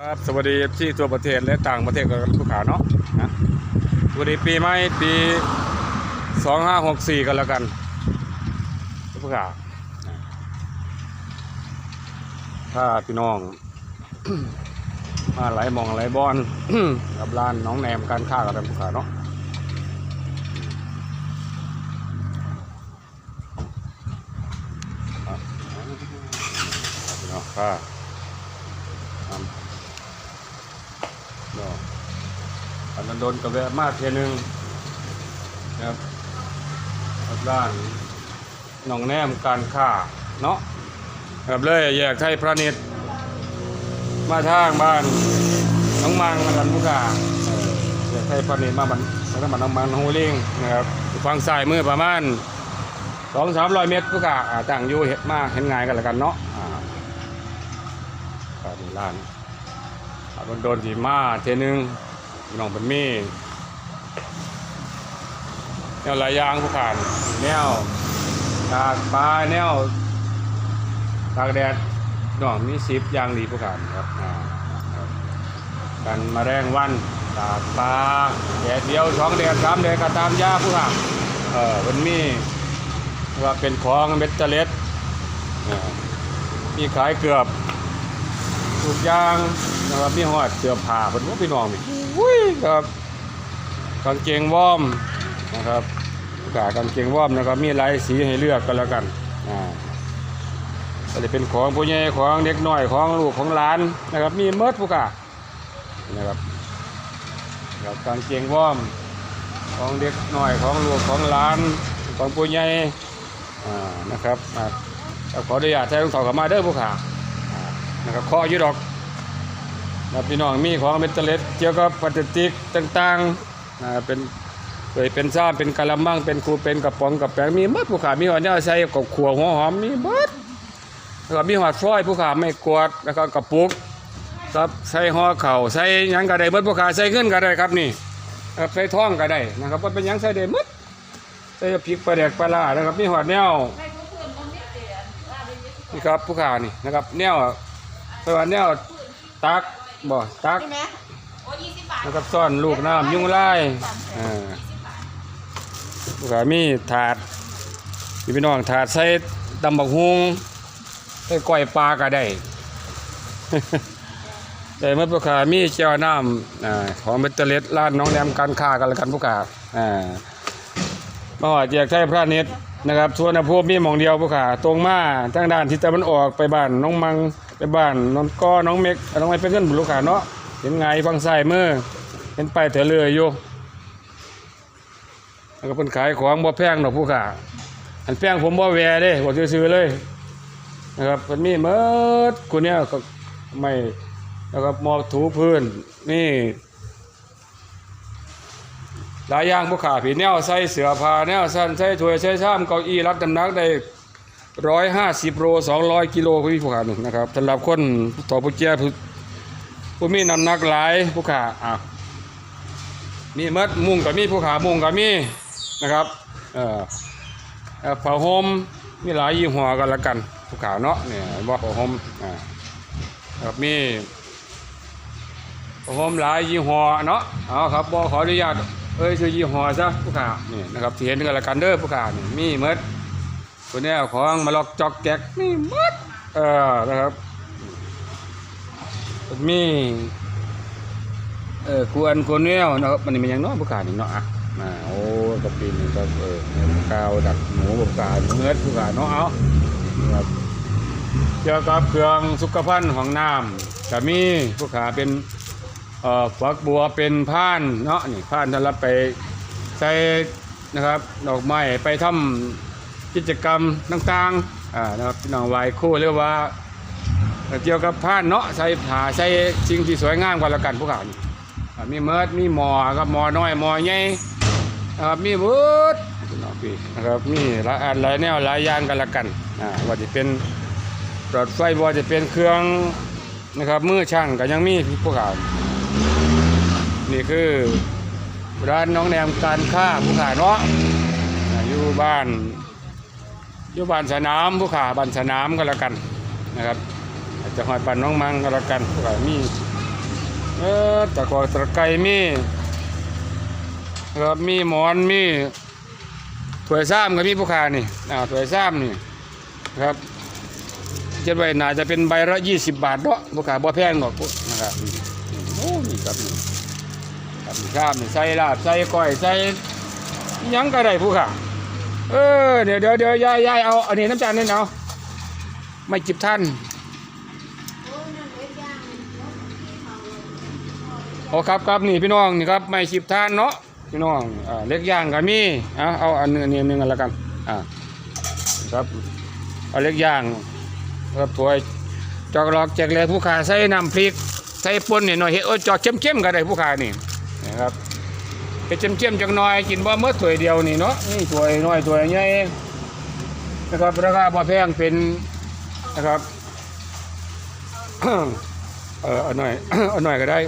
ครับสวัสดีที่ทั่วประเทศและต่างประเทศกับผู้ขาเนาะนะสวัสดีปีใหม่ปีสองห้าหกสี่กันแล้วกันผู้ขาถ้าพี่น้อง มาไหลมองไหลบอลกับร้านน้องแหนมการค้ากับผู้ขาเนาะพี่น้องค่ะครับเนาะอันนั้น โดนกระแวะมากเทียนึงนะครับรับด้านหนองแนมการค้าเนาะครับเลยแยกไทยพระนิตมาทางบ้านน้องมังกันผู้ค้าเออแยกไทยพระนิตมาบ้านมาทางบ้านน้องมังน้องฮูลิงนะครับฝั่งซ้ายมือประมาณสองสามร้อยเมตรผู้ค้าอ่าตั้งอยู่เห็นมากเห็นงายกันแล้วกันเนาะอ่าครับมีร้านอาบนโดนสีมาเทนึง พี่น้องเป็นมีแนวหลายอยางผู้ขาน แนวตากปลาแนวตากแดดน้องมีสิบอยางดีผู้ขานครับอ่าครับกันมาแรงวันตากปลาแดดเดียวสองแดดสามแดดก็ตามยาผู้ขานเออมันมีว่าเป็นของเม็ดเจล็ดมีขายเกือบ ทุกอย่างนะครับมีหอดเสื้อผ้าเป็นว่าพี่น้องนี่อุ้ยครับกางเกงวอร์มนะครับกากางเกงวอร์มนะครับมีหลายสีให้เลือกกันแล้วกันอ่าก็จะเป็นของผู้ใหญ่ของเด็กน้อยของลูกของหลานนะครับ มีเมิดผู้กานะครับครับกางเกงวอร์มของเด็กน้อยของลูกของหลานของผู้ใหญ่อ่านะครับอ่าขออนุญาตใช้รองเท้าเข้ามาเด้อผู้ขา นะครับข้อยุดอกนะพี่น้องมีของเมตเล็ดเกี่ยวกับพลาสติกต่างๆนะเป็นเคยเป็นซ่ามเป็นกะละมังเป็นคูเป็นกระป๋องกระแปงมีหมดผู้ขามีหอดเนี่ยใส่กับขัวหัวหอมมีหมดแล้วก็มีหอดฟอยผู้ขาไม่กวดแล้วก็กระปุกครับใส่ห่อเข่าใส่ยังก็ได้หมดผู้ขาใส่เงินก็ได้ครับนี่ครับใส่ท่องก็ได้นะครับว่าเป็นยังใส่ได้หมดใส่พริกปลาแดกปลาร้านะครับมีหอดแนวนี่ครับผู้ข่านี่นะครับแนว ไปว่าแนวตักบ่ตักใช่ไหมโอ้ยี่สิบบาทนะครับซ่อนลูกน้ำยุงลายอ่าผู้ข่ามีถาดมีพี่น้องถาดใส่ตำบักฮุงใส่ก้อยปลาก็ได้แต่เมื่อผู้ข่ามีเจ้าน้ำอ่าของเบตเตอร์เลสร้านน้องแรมการค้ากันแล้วกันผู้ข่าอ่ามาหอดแจกใช้พระเน็ตนะครับส่วนอภูมิมีหมองเดียวผู้ข่าตรงมาทางด้านทิศตะวันออกไปบ้านน้องมัง ไปบ้านน้องก้อน้องเม็กน้องไม่เป็นเงินบุลูกข่าเนาะเห็นไงฟังใส่มือเห็นไปเถอะเลยอยู่แล้วก็เป็นขายของบ่แพงดอกผู้ข่าอันแพงผมบ่แวเด้บ่ซื้อเลยนะครับเป็นมีเมิดกูเนี่ยก็ไม่แล้วก็มอถูพื้นนี่หลายอย่างผู้ขาผีแนวใส่เสือผ้าแนวสั้นใส่ถ้วยใส่ชามเก้าอี้รับน้ำหนักได้ ร้อยห้าสิบโลสองร้อยกิโลพี่ผู้ขาหนึ่งนะครับสำหรับคนต่อผู้เจ้าผู้ผู้มีน้ำหนักหลายผู้ขาอะมีมัดมุงกับมีผู้ขามุงกับมีนะครับเอ่อผ้าห่มมีหลายยี่ห้อกันละกันผู้ขาเนาะเนี่ยว่าผ้าห่มอ่าครับมีผมหลายยี่ห้อเนาะเอาครับบอขออนุญาตเอ้ยชื่อยี่ห้อซะผู้ข่านี่นะครับที่เห็นกันละกันเด้อผู้ข่านี่มีหมด ตัวแนวของมาลอกจอกแก๊กนี่หมดเออนะครับมีเออกวนกวนแนวนะครับมันนี่มันยังน้อยผู้ข่านี่เนาะอะมาโอ้กะปีนี่ก็เออกาวดักหมูผู้ข่าเนื้อผู้ข่าเนาะเอานะครับเกี่ยวกับเครื่องสุขภัณฑ์ของน้ำก็มีผู้ขาเป็นเอ่อฝักบัวเป็นผ่านเนาะนี่ผ่านสำหรับไปใส่นะครับดอกไม้ไปทำ กิจกรรมต่างๆอ่านะครับพี่น้องวายคู่เรียกว่าเกี่ยวกับผ่านเนาะใส่ผ้าใส่สิ่งที่สวยงามกันละกันผู้ขานี่มีเมิดมีหมอครับหมอน้อยหมอใหญ่นะครับมีเบิดนองพี่นะครับมีหลายอันหลายแนวหลายอย่างกันละกันอ่าว่าจะเป็นหลอดไฟบอจะเป็นเครื่องนะครับมือช่างก็ยังมีพวกเขานี่คือร้านน้องแนมการค้าผู้ขาเนาะอยู่บ้าน อยู่บ้านสนามผู้ขาบ้านสนามก็แล้วกันนะครับ อาจจะหอยปันน้องมังก็แล้วกันผู้ขามีเออตะกอตะไคร้มีครับมีหมอนมีถ้วยซ้ำก็มีผู้ค้านี่อ่าถ้วยซ้ำนี่ครับเจ็ดใบน่าจะเป็นใบละยี่สิบบาทเนาะผู้ค้าบ่แพงหรอกนะครับอืมโอ้นี่ครับนี่ครับซ้ำนี่ใส่ลาบใส่ก้อยใส่ยังก็ได้ผู้ค้า เออเดี๋ยวเดี๋ยวเดี๋ยวยายยายเอาอันนี้น้ำจานนี่เอาไม่จิบท่านโอ้ครับครับนี่พี่น้องนี่ครับไม่ชิบท่านเนาะพี่น้องอ่าเล็กย่างก็มีเอาเอาอันนึงอันนี้นึงกันละกันอ่าครับเอาเล็กย่างครับถ้วยจอกหลอกแจกเลยผู้ขาใส่น้ำพริกใส่ป่นนี่ยหน่อยเฮ็ดโอ้จอกเข้มๆก็ได้ผู้ขานี่นะครับ เฮ็ดเข้มๆจักหน่อยกินบ่เมื่อถ้วยเดียวนี่เนาะนี่ถ้วยน้อยถ้วยใหญ่นะครับราคาบ่แพงเป็นนะครับเออเอาหน่อยเอาหน่อยก็ได้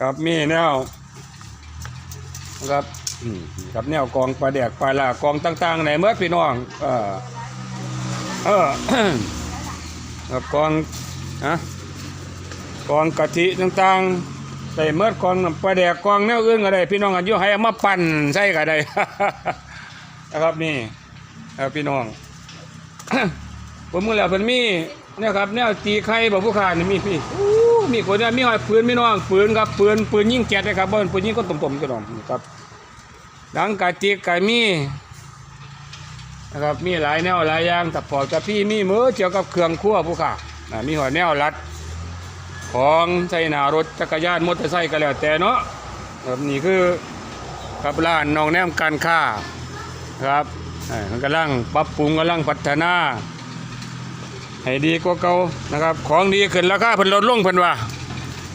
ครับมีแนวนะครับครับแนวกองปลาแดกปลาลากองต่างๆในเมื่อพี่น้องเออเออครับกองนะกองกะทิต่างๆ ใส่เมื่อกองน้ำปลาแดกกองแนวอื่นก็ได้ พี่น้องกันอยู่ให้มาปั่นใส่ก็ได้ นะครับนี่ครับพี่น้องผมมือแล้วเพิ่นมีเนี่ยครับแนวตีไข่บ่ผู้ค้านี่มีพี่มีคนเนี่ยมีหอยปืนมีน้องปืนครับปืนปืนยิงแก๊สนะครับบ่เป็นปืนยิงก็ตุ่มๆจังดอกนี่ครับดังกะติกกะมีนะครับมีหลายแนวหลายอย่างแต่พอจะพี่มีมือเกี่ยวกับเครื่องครัวผู้ค้าอ่ามีหอยแนวรัด ของใส่หนารถจักรยานมอเตอร์ไซค์ก็แล้วแต่เนาะครับนี่คือครับร้านน้องแนมการค้าครับเอ่อมันกำลังปรับปรุงกำลังพัฒนาให้ดีกว่าเก่านะครับ ของดีขึ้นราคาเพิ่นลดลงเพิ่นว่า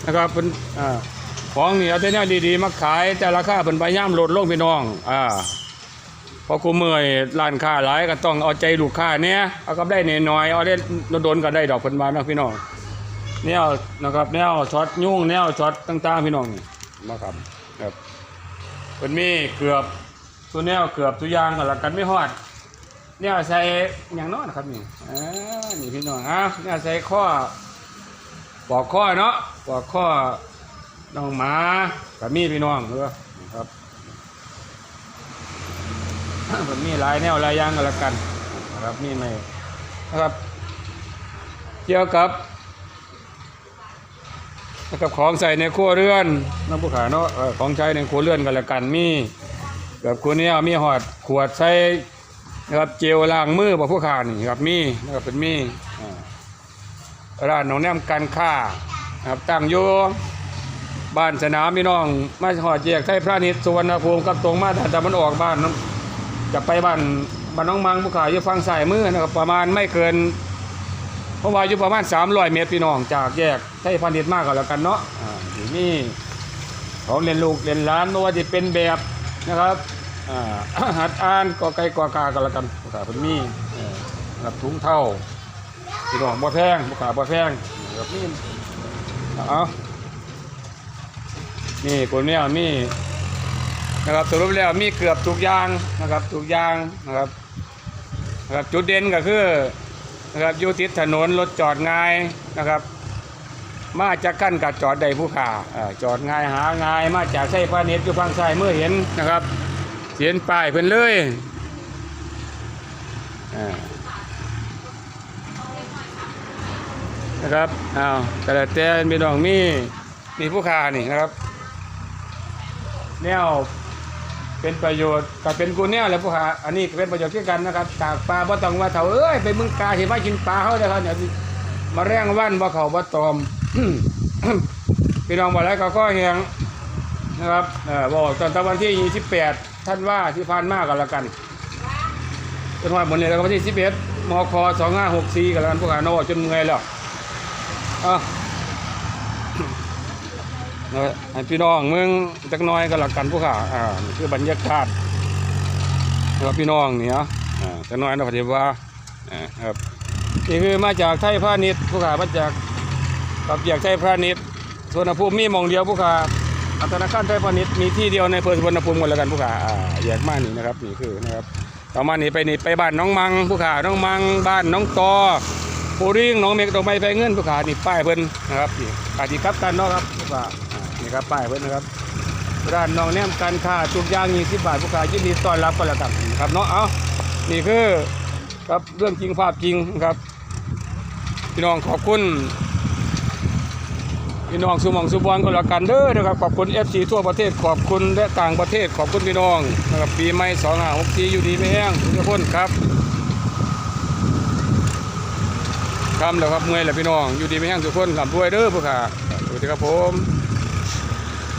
นะครับเพิ่นของนี่เอาแต่เนี่ยดีๆมาขายแต่ราคาเพิ่นพยายามลดลงพี่น้องอ่าพอกูเมื่อยร้านค้าหลายก็ต้องเอาใจลูกค้าเนี่ยเอากับได้น้อยๆเอาได้โดนก็ได้ดอกเพิ่นว่านะพี่น้อง แนวนะครับ แนวช็อตยุ่งแนวช็อตต่างๆพี่น้องนี่นะครับครับเพิ่นมีเกือบตัวแนวเกือบตัวย่างก็แล้วกันไม่ฮอดเนี่ยใส่อย่างน้อยนะครับนี่อ่านี่พี่น้องอะเนี่ยใส่ข้อปอกข้อเนาะปอกข้อน้องหมากับมีพี่น้องเออครับผมมีหลายแนวหลายย่างกันละกันนะครับมีไหมนะครับเกี่ยวกับ นะครับของใส่ในครัวเรือนน้ำผู้ขาเนาะของใช้ในครัวเรือนกันละกันมีแบบคุณเนี่ยมีหอดขวดใส่นะครับเจลล้างมือบ่ผู้ค้านี่ครับมีนะครับเป็นมีร้านหนองแนมการค้านะครับตั้งอยู่บ้านสนามพี่น้องมาหอดแยกไทยพระนิตสุวรรณภูมิกับตรงมาแต่มันออกบ้านจะไปบ้านบ้านน้องมังผู้ค้าอยู่ฝั่งซ้ายมือนะครับประมาณไม่เกิน เพราะว่าอยู่ประมาณ 300 เมตรพี่น้องจากแยกไทยพาณิชย์มากก็แล้วกันเนาะอ่าที่นี่ของเรียนลูกเรียนหลานไม่ว่าจะเป็นแบบนะครับอ่าหัดอ่านกอไก่กอกากันละกันภาษาเพิ่นมีเอ่อรับถุงเท่าพี่น้องบ่แพงบ่ขาบ่แพงแบบนี้เอานี่คนเนี้ยมีนะครับสรุปแล้วมีเกือบทุกอย่างนะครับทุกอย่างนะครับนะครับจุดเด่นก็คือ นะครับอยู่ติดถนนรถจอดง่ายนะครับ มาจากกั้นกับจอดได้ผู้ขาอจอดง่ายหาง่าย มาจากใช้พาณิชย์อยู่ฝั่งซ้ายเมื่อเห็นนะครับเขียนป้ายเพิ่นเลยนะครับอ้าวแต่ละแต่มีดองมีมีผู้ค้านี่นะครับแนว เป็นประโยชน์ก็เป็นกูแนวแหล้วผู้ค้าอันนี้เป็นประโยชน์เช่นกันนะครับตากปลาบ่ต้องว่าเถาเอ้ยไปมึงกาสิมากินปลาเขาเด้อครับเนี่ยมาแรงวันบ่เขาบ่ตอมพี่น้องบ่ไรก็ก็แหงนะครับเออบอกตอนตะวันที่28ท่านว่าที่ผ่านมากกันละกันจนว่าหมดเลยแล้วก็วันที่11มค2564กันแล้วกันพวกอาโนจนเมื่อยแล้วอะ ให้พี่น้องเมืองจักหน้อยกันละกันพวกข้าอ่าคือบรรยากาศนะครับพี่น้องนี่เนาะอ่าจักหน้อยนะพอดีว่าอ่าครับนี่คือมาจากไทยพาณิชย์พวกข้ามาจากกับจากไทยพาณิชย์ส่วนภูมิมีมองเดียวพวกข้าธนาคารไทยพาณิชย์มีที่เดียวในอำเภอสุวรรณภูมิหมดแล้วกันผู้ข่าอ่าแยกมานี่นะครับนี่คือนะครับต่อมานี่ไปนี่ไปบ้านน้องมังผู้ข่าน้องมังบ้านน้องตอโพริ่งน้องเมกดอกไม้ไฟเงินผู้ขานี่ป้ายเพิ่นนะครับนี่อาทิครับกันเนาะครับผู้ขา ครับป้ายเพิ่นนะครับร้านน้องแนมการค้าทุกอย่าง20บาทผู้ขายินดีต้อนรับก็แล้วกันครับเนาะเอานี่คือครับเรื่องจริงภาพจริงครับ พี่น้องขอบคุณพี่น้องสุมองสุบอลก็แล้วกันเด้อนะครับขอบคุณ FC ทั่วประเทศขอบคุณและต่างประเทศขอบคุณพี่น้องนะครับปีใหม่2564อยู่ดีไม่แห้งทุกคนครับคำแล้วครับเมื่อยแล้วพี่น้องอยู่ดีไม่แห้งทุกคนลำด้วยเด้อพวกข้าสวัสดีครับผม